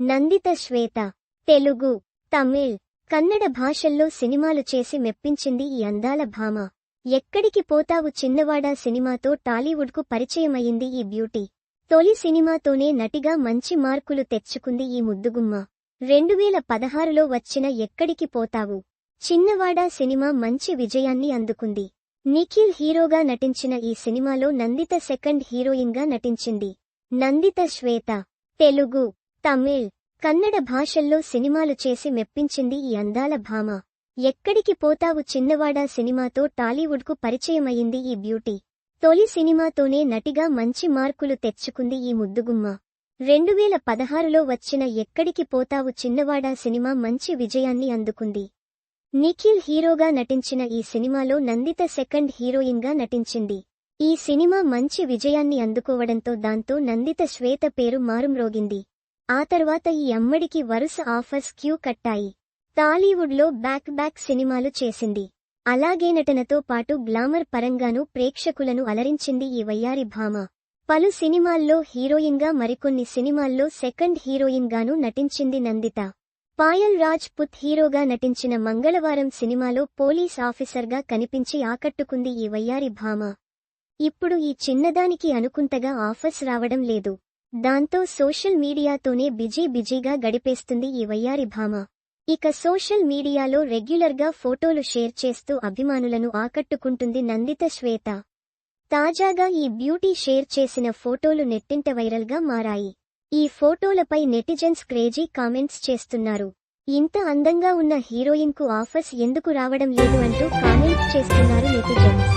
నందిత శ్వేత తెలుగు తమిళ్ కన్నడ భాషల్లో సినిమాలు చేసి మెప్పించింది ఈ అందాల భామ. ఎక్కడికి పోతావు చిన్నవాడా సినిమాతో టాలీవుడ్కు పరిచయమయ్యింది ఈ బ్యూటీ. తొలి సినిమాతోనే నటిగా మంచి మార్కులు తెచ్చుకుంది ఈ ముద్దుగుమ్మ. రెండువేల పదహారులో వచ్చిన ఎక్కడికి పోతావు? చిన్నవాడా సినిమా మంచి విజయాన్ని అందుకుంది. నిఖిల్ హీరోగా నటించిన ఈ సినిమాలో నందిత సెకండ్ హీరోయిన్గా నటించింది. నందిత శ్వేత తెలుగు తమిళ్ కన్నడ భాషల్లో సినిమాలు చేసి మెప్పించింది ఈ అందాల భామ. ఎక్కడికి పోతావు చిన్నవాడా సినిమాతో టాలీవుడ్కు పరిచయమయ్యింది ఈ బ్యూటీ. తొలి సినిమాతోనే నటిగా మంచి మార్కులు తెచ్చుకుంది ఈ ముద్దుగుమ్మ. రెండువేల పదహారులో వచ్చిన ఎక్కడికి పోతావు చిన్నవాడా సినిమా మంచి విజయాన్ని అందుకుంది. నిఖిల్ హీరోగా నటించిన ఈ సినిమాలో నందిత సెకండ్ హీరోయిన్గా నటించింది. ఈ సినిమా మంచి విజయాన్ని అందుకోవడంతో దాంతో నందిత శ్వేత పేరు మారుమ్రోగింది. ఆ తర్వాత ఈ అమ్మడికి వరుస ఆఫర్స్ క్యూ కట్టాయి. టాలీవుడ్లో బ్యాక్ బ్యాక్ సినిమాలు చేసింది. అలాగే నటనతో పాటు గ్లామర్ పరంగానూ ప్రేక్షకులను అలరించింది ఈ వయ్యారి భామ. పలు సినిమాల్లో హీరోయిన్గా మరికొన్ని సినిమాల్లో సెకండ్ హీరోయిన్గానూ నటించింది నందిత. పాయల్ రాజ్ పుత్ హీరోగా నటించిన మంగళవారం సినిమాలో పోలీస్ ఆఫీసర్గా కనిపించి ఆకట్టుకుంది ఈ వయ్యారి భామ. ఇప్పుడు ఈ చిన్నదానికి అనుకుంతగా ఆఫర్స్ రావడం లేదు. దాంతో సోషల్ మీడియాతోనే బిజీ బిజీగా గడిపేస్తుంది ఈ వయ్యారి భామ. ఇక సోషల్ మీడియాలో రెగ్యులర్గా ఫోటోలు షేర్ చేస్తూ అభిమానులను ఆకట్టుకుంటుంది నందిత శ్వేత. తాజాగా ఈ బ్యూటీ షేర్ చేసిన ఫోటోలు నెట్టింట వైరల్గా మారాయి. ఈ ఫోటోలపై నెటిజన్స్ క్రేజీ కామెంట్స్ చేస్తున్నారు. ఇంత అందంగా ఉన్న హీరోయిన్కు ఆఫర్స్ ఎందుకు రావడం లేదు అంటూ కామెంట్స్ చేస్తున్నారు నెటిజన్స్.